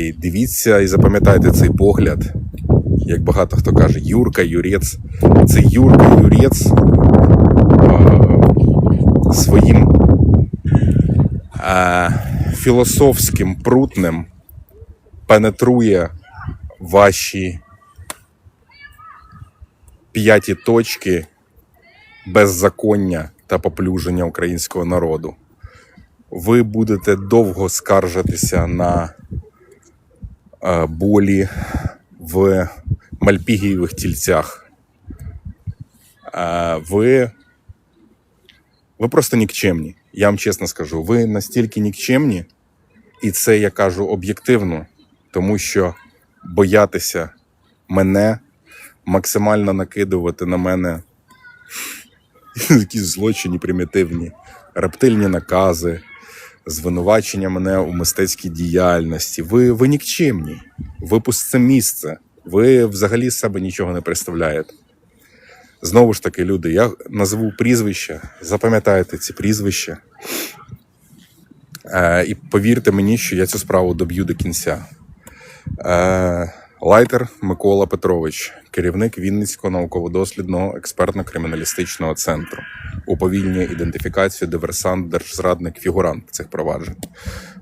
І дивіться і запам'ятайте цей погляд. Як багато хто каже, Юрка, Юрець. Це Юрка, Юрець е, своїм е, філософським прутнем пенетрує ваші п'яті точки беззаконня та поплюження українського народу. Ви будете довго скаржитися на болі в мальпігієвих тільцях. Е, ви, ви просто нікчемні. Я вам чесно скажу, ви настільки нікчемні, і це я кажу об'єктивно, тому що боятися мене, максимально накидувати на мене якісь злочини примітивні, рептильні накази, звинувачення мене у мистецькій діяльності. Ви, ви нікчемні, ви пусте місце, ви взагалі себе нічого не представляєте. Знову ж таки, люди, я назву прізвища, запам'ятайте ці прізвища. Е, і повірте мені, що я цю справу доб'ю до кінця. Е, Лайтер Микола Петрович, керівник Вінницького науково-дослідного експертно-криміналістичного центру, уповільнює ідентифікацію диверсант, держзрадник, фігурант цих проваджень.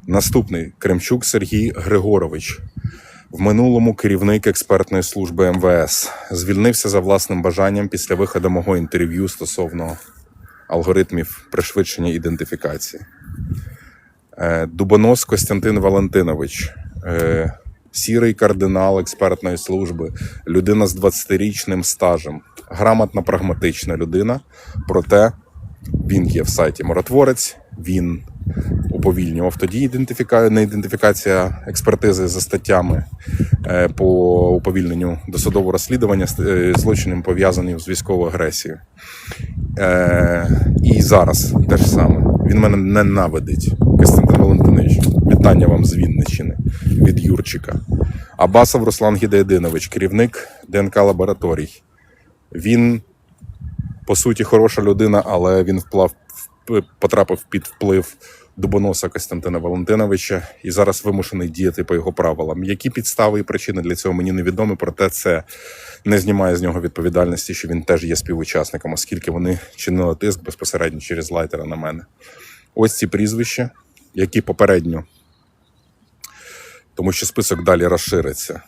Наступний Кремчук Сергій Григорович, в минулому керівник експертної служби МВС, звільнився за власним бажанням після виходу мого інтерв'ю стосовно алгоритмів пришвидшення ідентифікації. Е, Дубонос Костянтин Валентинович, е, сірий кардинал експертної служби, людина з 20-річним стажем, грамотна, прагматична людина. Проте він є в сайті Миротворець, він уповільнював тоді ідентифіка... не ідентифікація експертизи за статтями е, по уповільненню досудового розслідування е, злочинів пов'язаних з військовою агресією. Е, і зараз те ж саме. Він мене ненавидить. Костянтин Валентинович, вітання вам з Вінниччини від Юрчика. Абасов Руслан Гідеєдинович, керівник ДНК лабораторій. Він, по суті, хороша людина, але він вплав, вп- потрапив під вплив дубоноса Костянтина Валентиновича і зараз вимушений діяти по його правилам. Які підстави і причини для цього мені невідомі, проте це не знімає з нього відповідальності, що він теж є співучасником, оскільки вони чинили тиск безпосередньо через лайтера на мене. Ось ці прізвища, які попередньо, тому що список далі розшириться.